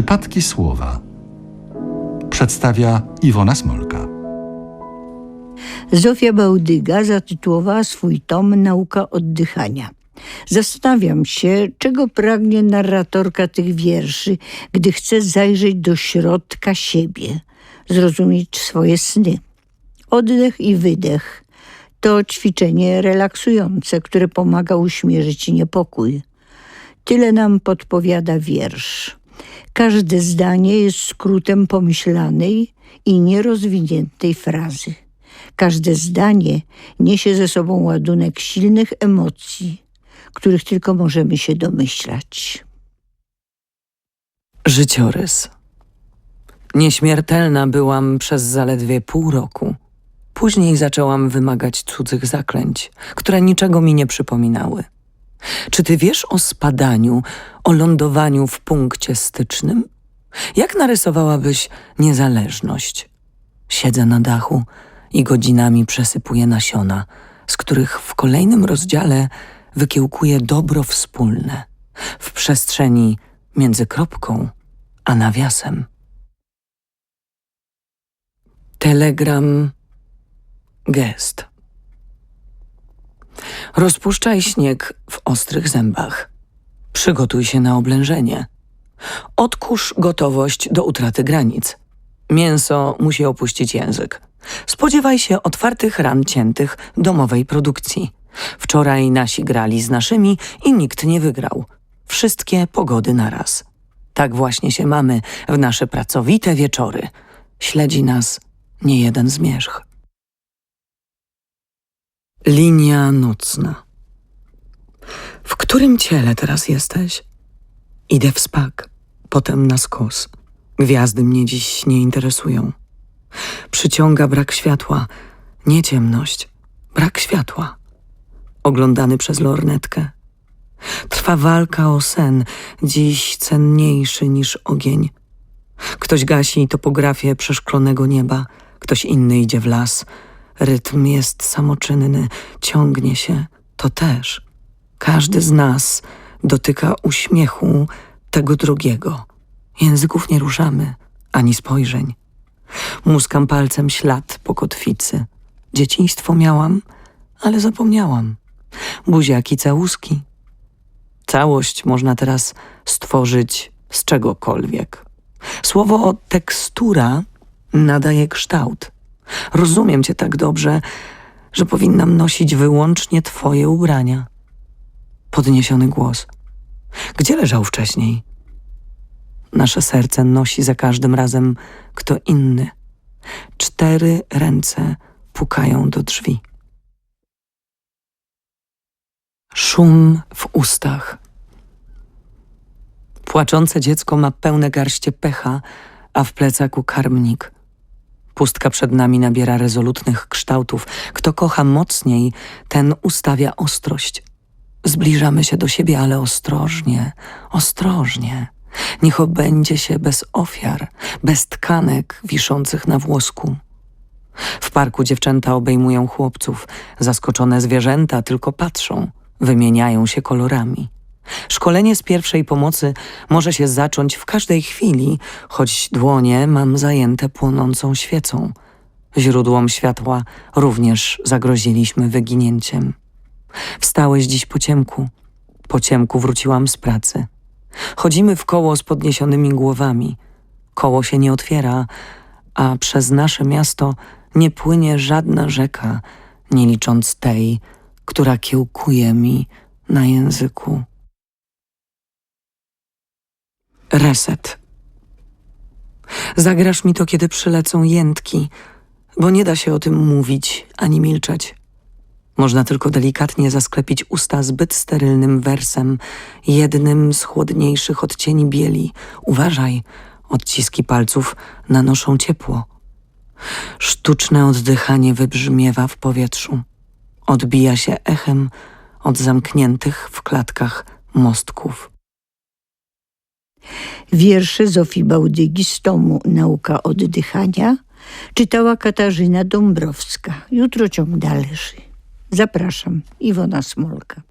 Przypadki słowa przedstawia Iwona Smolka. Zofia Bałdyga zatytułowała swój tom Nauka oddychania. Zastanawiam się, czego pragnie narratorka tych wierszy, gdy chce zajrzeć do środka siebie, zrozumieć swoje sny. Oddech i wydech to ćwiczenie relaksujące, które pomaga uśmierzyć niepokój. Tyle nam podpowiada wiersz. Każde zdanie jest skrótem pomyślanej i nierozwiniętej frazy. Każde zdanie niesie ze sobą ładunek silnych emocji, których tylko możemy się domyślać. Życiorys. Nieśmiertelna byłam przez zaledwie pół roku. Później zaczęłam wymagać cudzych zaklęć, które niczego mi nie przypominały. Czy ty wiesz o spadaniu, o lądowaniu w punkcie stycznym? Jak narysowałabyś niezależność? Siedzę na dachu i godzinami przesypuję nasiona, z których w kolejnym rozdziale wykiełkuję dobro wspólne w przestrzeni między kropką a nawiasem. Telegram gest. Rozpuszczaj śnieg w ostrych zębach. Przygotuj się na oblężenie. Odkurz gotowość do utraty granic. Mięso musi opuścić język. Spodziewaj się otwartych ran ciętych domowej produkcji. Wczoraj nasi grali z naszymi i nikt nie wygrał. Wszystkie pogody naraz. Tak właśnie się mamy w nasze pracowite wieczory. Śledzi nas nie jeden zmierzch. Linia nocna. W którym ciele teraz jesteś? Idę w spak, potem na skos. Gwiazdy mnie dziś nie interesują. Przyciąga brak światła, nie ciemność, brak światła. Oglądany przez lornetkę. Trwa walka o sen, dziś cenniejszy niż ogień. Ktoś gasi topografię przeszklonego nieba, ktoś inny idzie w las. Rytm jest samoczynny, ciągnie się, to też. Każdy z nas dotyka uśmiechu tego drugiego. Języków nie ruszamy, ani spojrzeń. Muskam palcem ślad po kotwicy. Dzieciństwo miałam, ale zapomniałam. Buziaki całuski. Całość można teraz stworzyć z czegokolwiek. Słowo tekstura nadaje kształt. Rozumiem cię tak dobrze, że powinnam nosić wyłącznie twoje ubrania. Podniesiony głos. Gdzie leżał wcześniej? Nasze serce nosi za każdym razem kto inny. Cztery ręce pukają do drzwi. Szum w ustach. Płaczące dziecko ma pełne garście pecha, a w plecaku karmnik. Pustka przed nami nabiera rezolutnych kształtów. Kto kocha mocniej, ten ustawia ostrość. Zbliżamy się do siebie, ale ostrożnie, ostrożnie. Niech obędzie się bez ofiar, bez tkanek wiszących na włosku. W parku dziewczęta obejmują chłopców. Zaskoczone zwierzęta tylko patrzą, wymieniają się kolorami. Szkolenie z pierwszej pomocy może się zacząć w każdej chwili, choć dłonie mam zajęte płonącą świecą. Źródłom światła również zagroziliśmy wyginięciem. Wstałeś dziś po ciemku. Po ciemku wróciłam z pracy. Chodzimy w koło z podniesionymi głowami. Koło się nie otwiera, a przez nasze miasto nie płynie żadna rzeka, nie licząc tej, która kiełkuje mi na języku. Reset. Zagrasz mi to, kiedy przylecą jętki, bo nie da się o tym mówić ani milczeć. Można tylko delikatnie zasklepić usta zbyt sterylnym wersem, jednym z chłodniejszych odcieni bieli. Uważaj, odciski palców nanoszą ciepło. Sztuczne oddychanie wybrzmiewa w powietrzu. Odbija się echem od zamkniętych w klatkach mostków. Wiersze Zofii Bałdygi z tomu Nauka oddychania czytała Katarzyna Dąbrowska. Jutro ciąg dalszy. Zapraszam, Iwona Smolka.